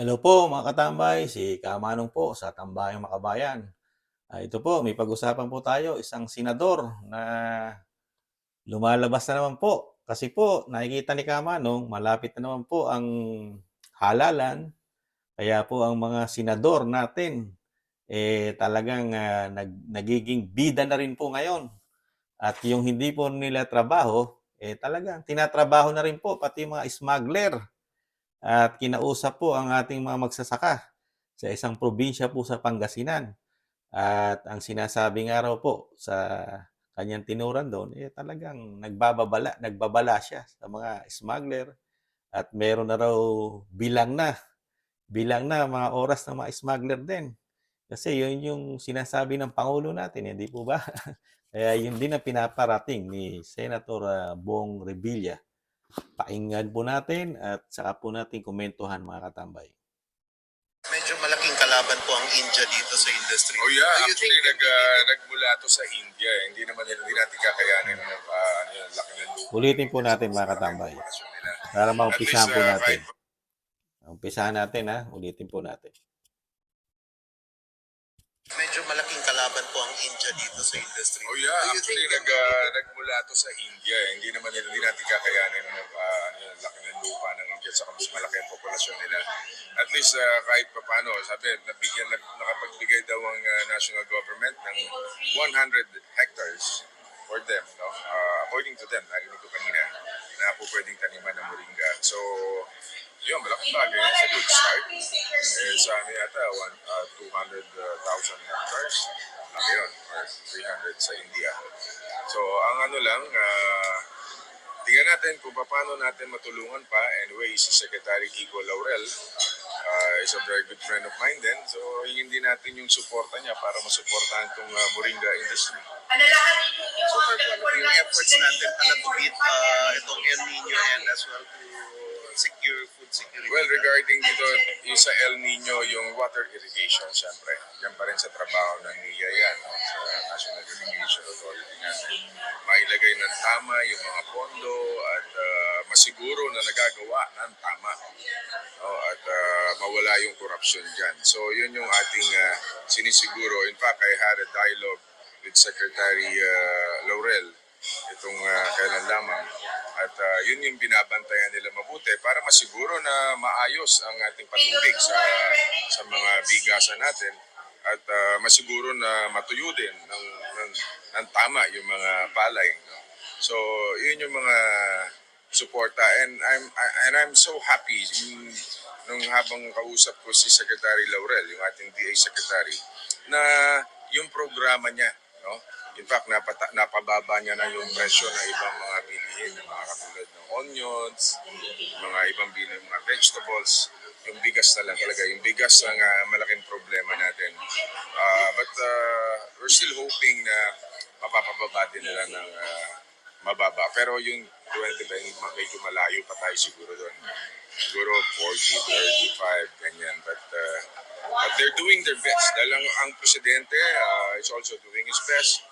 Hello po mga katambay, si Kamanong po sa Tambayang Makabayan. Ah, ito po, may pag-usapan po tayo, isang senador na lumalabas na naman po. Kasi po, nakikita ni Kamanong, malapit na naman po ang halalan. Kaya po ang mga senador natin, eh talagang ah, nag, nagiging bida na rin po ngayon. At yung hindi po nila trabaho, eh talagang tinatrabaho na rin po, pati mga smuggler at kinausap po ang ating mga magsasaka sa isang probinsya po sa Pangasinan. At ang sinasabi nga raw po sa kanyang tinuran doon, eh talagang nagbababala, nagbabala siya sa mga smuggler at meron na raw bilang na, bilang na mga oras ng mga smuggler din. Kasi yun yung sinasabi ng Pangulo natin, hindi po ba? Kaya yun din ang pinaparating ni Senator ah, Bong Revilla. Pakinggan po natin at saka po natin komentuhan mga katambay. Medyo malaking kalaban po ang India dito sa industry. Oh yeah, Do you actually think nag, uh, nagmula to sa India. eh. Hindi naman hindi natin kakayanin ng uh, ano yun, laki ng lupa. Ulitin po natin mga katambay. Para maumpisahan po uh, natin. Umpisahan natin ha. Ulitin po natin. medyo ang Dito sa industry? Oh yeah, Do actually nag, uh, nagmula to sa India. eh. Hindi naman hindi natin kakayanin ng uh, ano yun, laki ng lupa ng India sa mas malaki ang populasyon nila. At least uh, kahit pa paano, sabi, nabigyan, nag, nakapagbigay daw ang uh, national government ng 100 hectares for them. No? Uh, according to them, narinig ko kanina, na po pwedeng taniman ng moringa. So, yun, malaking bagay. It's a good start. Eh, sa ano yata, one, uh, 200,000 hectares. Laki yun, or 300 sa India. So, ang ano lang, uh, tingnan natin kung paano natin matulungan pa. Anyway, si Secretary Kiko Laurel uh, is a very good friend of mine din. So, hindi natin yung suporta niya para masuportahan itong uh, moringa industry. So ano po yung efforts natin para to beat uh, itong El Nino and as well to secure food security? Well, regarding dito, yung sa El Nino, yung water irrigation, syempre. Yan pa rin sa trabaho ng NIA yan, no? sa National Irrigation Authority natin. Mailagay ng tama yung mga pondo at ah, masiguro na nagagawa ng tama. No? At ah, mawala yung corruption dyan. So, yun yung ating ah, sinisiguro. In fact, I had a dialogue with Secretary ah, Laurel itong ah, kailan lamang. At ah, yun yung binabantayan nila mabuti para masiguro na maayos ang ating patubig sa sa mga bigasan natin at ah, masiguro na matuyo din ng, ng, ng tama yung mga palay. No? So, yun yung mga suporta and I'm I- and I'm so happy yung- nung habang kausap ko si Secretary Laurel, yung ating DA Secretary, na yung programa niya, no? In fact, napata, napababa niya na yung presyo ng ibang mga bilihin, ng mga katulad ng onions, mga ibang bilihin, mga vegetables, yung bigas na lang talaga. Yung bigas ang ah, malaking problema natin. Ah, but ah, we're still hoping na mapapababa din nila ng ah, mababa. Pero yung 20 ba, yung medyo malayo pa tayo siguro doon. Siguro 40, 35, ganyan. But, uh, but they're doing their best. Dahil ang, ang presidente uh, is also doing his best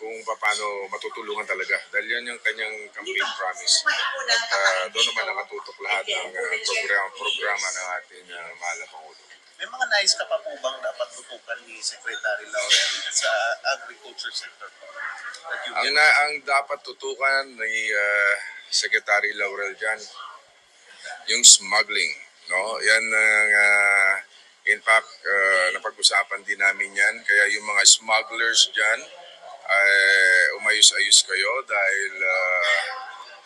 kung paano matutulungan talaga. Dahil yan yung kanyang campaign promise. At uh, doon naman nakatutok lahat ng uh, programa, programa ng ating uh, mahal na Pangulo. May mga nais ka pa po bang dapat tutukan ni Secretary Laurel sa agriculture sector po? Ang, na, ang dapat tutukan ni uh, Secretary Laurel dyan, yung smuggling. No? Yan ang, uh, in fact, uh, napag-usapan din namin yan. Kaya yung mga smugglers dyan, ay umayos-ayos kayo dahil uh,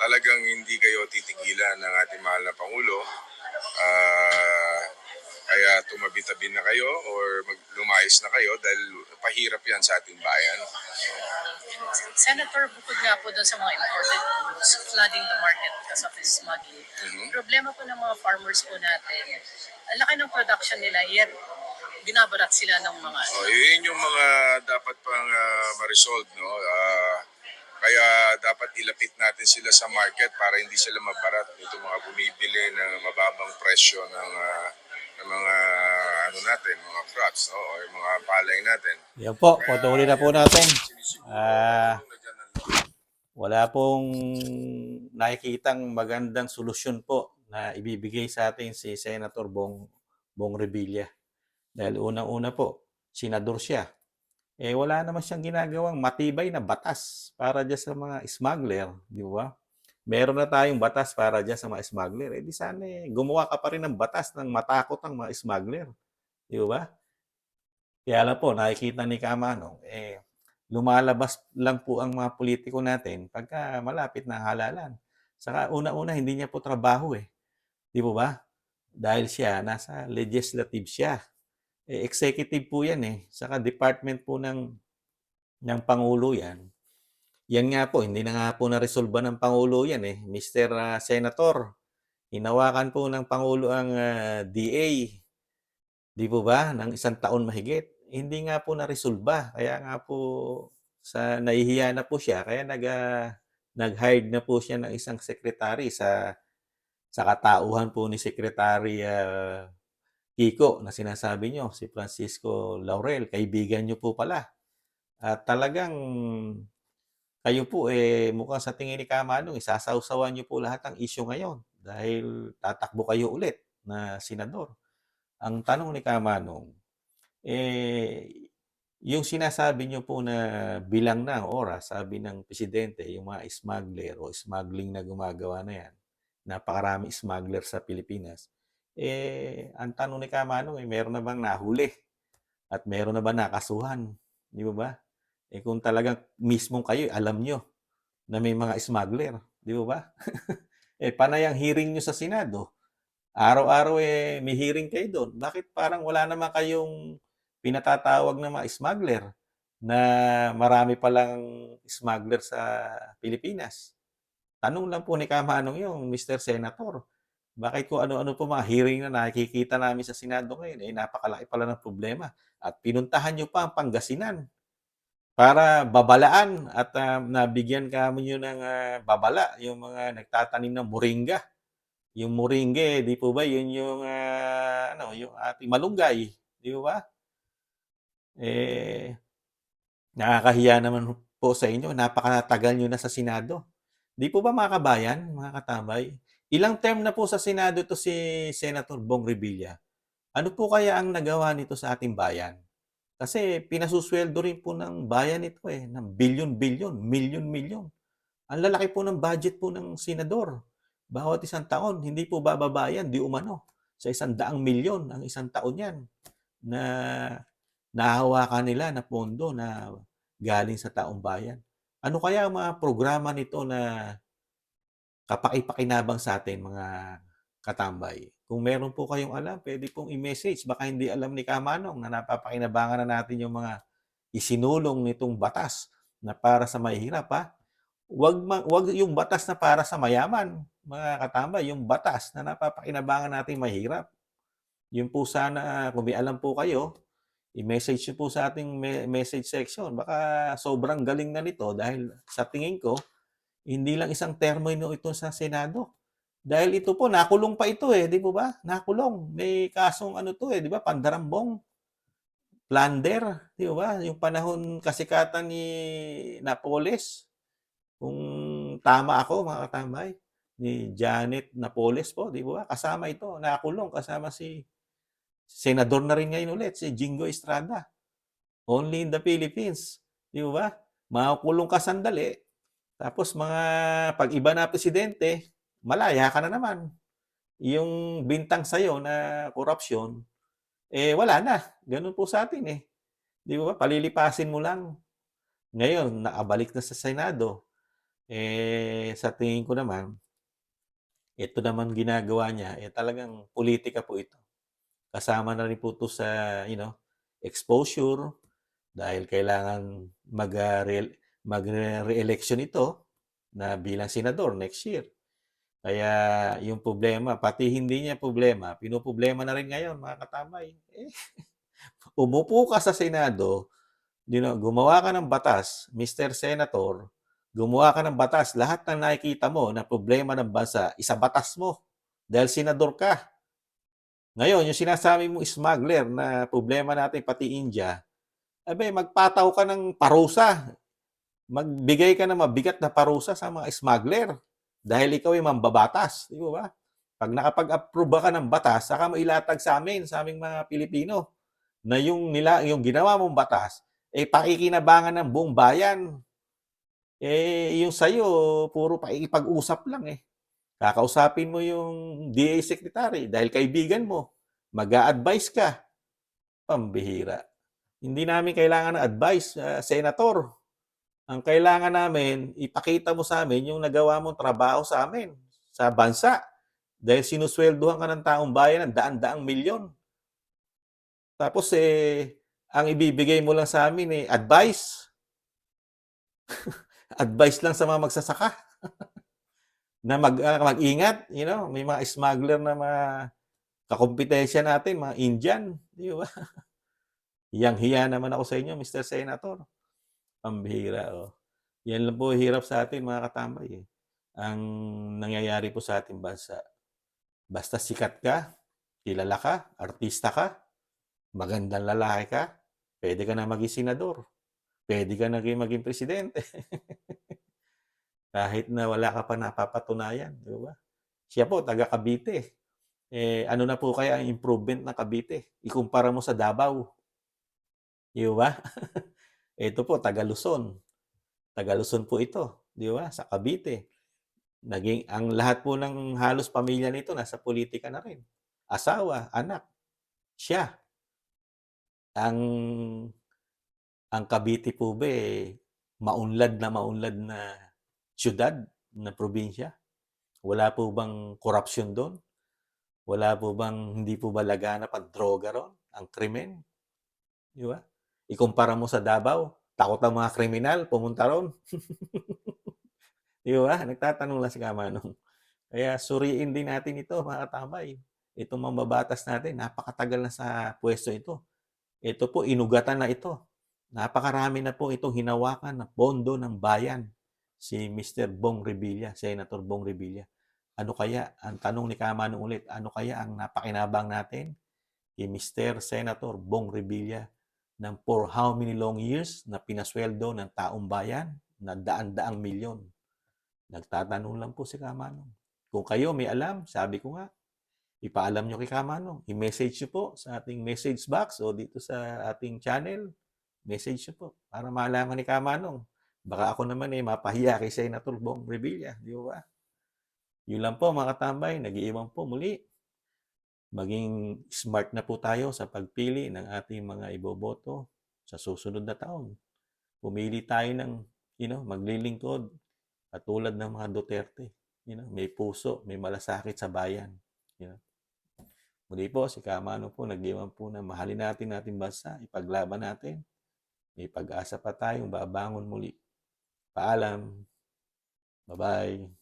talagang hindi kayo titigilan ng ating mahal na Pangulo. Ah, kaya tumabi-tabi na kayo or mag- lumayas na kayo dahil pahirap yan sa ating bayan. Senator, bukod nga po doon sa mga imported foods, flooding the market because of this smuggling. Mhm. Problema po ng mga farmers po natin, laki ng production nila, yet binabarat sila ng mga Oh, yun yung mga dapat pang ah, ma-resolve, no? Ah, kaya dapat ilapit natin sila sa market para hindi sila mabarat nito mga bumibili ng mababang presyo ng ah, ng mga ano natin, mga crops, no? O yung mga palay natin. Yan po, patuloy na po natin. Ah. ang Wala pong nakikitang magandang solusyon po na ibibigay sa atin si Senator Bong Bong Revilla. Dahil unang-una po, senador siya. Eh wala naman siyang ginagawang matibay na batas para dyan sa mga smuggler, di ba? Meron na tayong batas para dyan sa mga smuggler. Eh di sana eh, gumawa ka pa rin ng batas ng matakot ang mga smuggler. Di ba? Kaya lang po, nakikita ni Kamanong, eh, lumalabas lang po ang mga politiko natin pagka malapit na halalan. Saka una-una, hindi niya po trabaho eh. Di po ba? Dahil siya, nasa legislative siya. Eh, executive po yan eh. Saka department po ng, ng Pangulo yan. Yan nga po, hindi na nga po na-resolve ng Pangulo yan eh. Mr. ah, Senator, hinawakan po ng Pangulo ang ah, DA. Di po ba? Ng isang taon mahigit. Hindi nga po na-resolve. Kaya nga po, sa nahihiya na po siya. Kaya nag, ah, nag-hired na po siya ng isang secretary sa sa katauhan po ni Secretary ah, Kiko na sinasabi nyo, si Francisco Laurel, kaibigan nyo po pala. At talagang kayo po eh mukhang sa tingin ni Kamanong isasawsawan nyo po lahat ng issue ngayon dahil tatakbo kayo ulit na senador. Ang tanong ni Kamanong, eh, yung sinasabi nyo po na bilang na oras, sabi ng presidente, yung mga smuggler o smuggling na gumagawa na yan, napakarami smuggler sa Pilipinas. Eh, ang tanong ni Kamanong, eh, meron na bang nahuli? At meron na ba nakasuhan? Di ba ba? Eh, kung talagang mismong kayo, alam nyo na may mga smuggler. Di ba ba? eh, panay ang hearing nyo sa Senado. Araw-araw eh, may hearing kayo doon. Bakit parang wala naman kayong pinatatawag na mga smuggler na marami palang smuggler sa Pilipinas? Tanong lang po ni Kamanong yung Mr. Senator. Bakit kung ano-ano po mga hearing na nakikita namin sa Senado ngayon, eh napakalaki pala ng problema. At pinuntahan nyo pa ang Pangasinan para babalaan at ah, nabigyan kamo nyo ng ah, babala yung mga nagtatanim ng moringa. Yung moringa, eh, di po ba, yun yung, ah, ano, yung ating malunggay. Di ba? Eh, nakakahiya naman po sa inyo. Napakatagal nyo na sa Senado. Di po ba mga kabayan, mga katambay? Ilang term na po sa Senado to si Senator Bong Revilla. Ano po kaya ang nagawa nito sa ating bayan? Kasi pinasusweldo rin po ng bayan ito eh, ng bilyon-bilyon, milyon-milyon. Ang lalaki po ng budget po ng senador. Bawat isang taon, hindi po bababayan, di umano. Sa isang daang milyon ang isang taon yan na nahawakan nila na pondo na galing sa taong bayan. Ano kaya ang mga programa nito na kapakipakinabang sa atin, mga katambay? Kung meron po kayong alam, pwede pong i-message. Baka hindi alam ni Kamanong na napapakinabangan na natin yung mga isinulong nitong batas na para sa mahihirap, ha? Wag, ma- wag yung batas na para sa mayaman, mga katambay, yung batas na napapakinabangan natin mahirap. Yun po sana, kung may alam po kayo, i-message po sa ating me- message section. Baka sobrang galing na nito dahil sa tingin ko, hindi lang isang termino ito sa Senado. Dahil ito po, nakulong pa ito eh, di po ba? Nakulong. May kasong ano to eh, di ba? Pandarambong. Plunder, di ba? Yung panahon kasikatan ni Napoles. Kung tama ako, mga katambay, ni Janet Napoles po, di ba? Kasama ito, nakulong kasama si senador na rin ngayon ulit, si Jingo Estrada. Only in the Philippines. Di ba? Makukulong ka sandali. Tapos mga pag iba na presidente, malaya ka na naman. Yung bintang sa'yo na korupsyon, eh wala na. Ganun po sa atin eh. Di ba? Palilipasin mo lang. Ngayon, nakabalik na sa Senado. Eh, sa tingin ko naman, ito naman ginagawa niya, eh talagang politika po ito. Kasama na rin po ito sa, you know, exposure dahil kailangan mag, uh, re- mag-re-election ito na bilang senador next year. Kaya yung problema, pati hindi niya problema, pinoproblema na rin ngayon mga katamay. Eh, umupo ka sa Senado, you know, gumawa ka ng batas, Mr. Senator, gumawa ka ng batas, lahat ng nakikita mo na problema ng bansa, isa batas mo. Dahil senador ka. Ngayon, yung sinasabi mo smuggler na problema natin pati India, abe, magpataw ka ng parusa. Magbigay ka ng mabigat na parusa sa mga smuggler. Dahil ikaw ay mambabatas. Di ba pag nakapag-approve ka ng batas, saka mo ilatag sa amin, sa aming mga Pilipino, na yung nila yung ginawa mong batas eh pakikinabangan ng buong bayan. Eh yung sa'yo, puro pakikipag-usap lang eh. Kakausapin mo yung DA secretary dahil kaibigan mo. Mag-a-advise ka. Pambihira. Hindi namin kailangan ng advice, ah, senator. Ang kailangan namin, ipakita mo sa amin yung nagawa mong trabaho sa amin, sa bansa. Dahil sinusweldohan ka ng taong bayan ng daan-daang milyon. Tapos eh, ang ibibigay mo lang sa amin eh, advice. advice lang sa mga magsasaka. na mag, ah, mag-ingat, you know, may mga smuggler na mga kakompetensya natin, mga Indian, di ba? Yang hiya naman ako sa inyo, Mr. Senator. Pambihira, oh. Yan lang po hirap sa atin, mga katambay. Eh. Ang nangyayari po sa ating bansa. Basta sikat ka, kilala ka, artista ka, magandang lalaki ka, pwede ka na maging senador. Pwede ka na maging, presidente. Kahit na wala ka pa napapatunayan, di ba? Siya po, taga Cavite. Eh, ano na po kaya ang improvement ng Cavite? Ikumpara mo sa Davao. Di ba? ito po, taga Luzon. Taga Luzon po ito, di ba? Sa Cavite. Naging, ang lahat po ng halos pamilya nito nasa politika na rin. Asawa, anak, siya. Ang ang Cavite po ba eh, maunlad na maunlad na siyudad na probinsya? Wala po bang korupsyon doon? Wala po bang hindi po ba laganap ang droga ron? Ang krimen? Di ba? Ikumpara mo sa Davao, takot ang mga kriminal pumunta ron. Di ba? Nagtatanong lang si Kamanong. Kaya suriin din natin ito, mga katambay. Itong mambabatas natin, napakatagal na sa pwesto ito. Ito po, inugatan na ito. Napakarami na po itong hinawakan na pondo ng bayan si Mr. Bong Revilla, Senator Bong Revilla. Ano kaya, ang tanong ni Kamanong ulit, ano kaya ang napakinabang natin kay Mr. Senator Bong Revilla ng for how many long years na pinasweldo ng taong bayan na daan-daang milyon. Nagtatanong lang po si Kamanong. Kung kayo may alam, sabi ko nga, ipaalam nyo kay Kamanong. I-message nyo po sa ating message box o dito sa ating channel. Message nyo po para malaman ni Kamanong. Baka ako naman eh, mapahiya kay Senator Bong Revilla. Di ba? Yun lang po mga katambay. Nag-iiwan po muli. Maging smart na po tayo sa pagpili ng ating mga iboboto sa susunod na taon. Pumili tayo ng, you know, maglilingkod katulad ng mga Duterte. You know, may puso, may malasakit sa bayan. You know. Muli po, si Kamano po, nag-iwan po na mahalin natin natin bansa, ipaglaban natin. May pag-asa pa tayong babangon muli. Paalam. Bye-bye.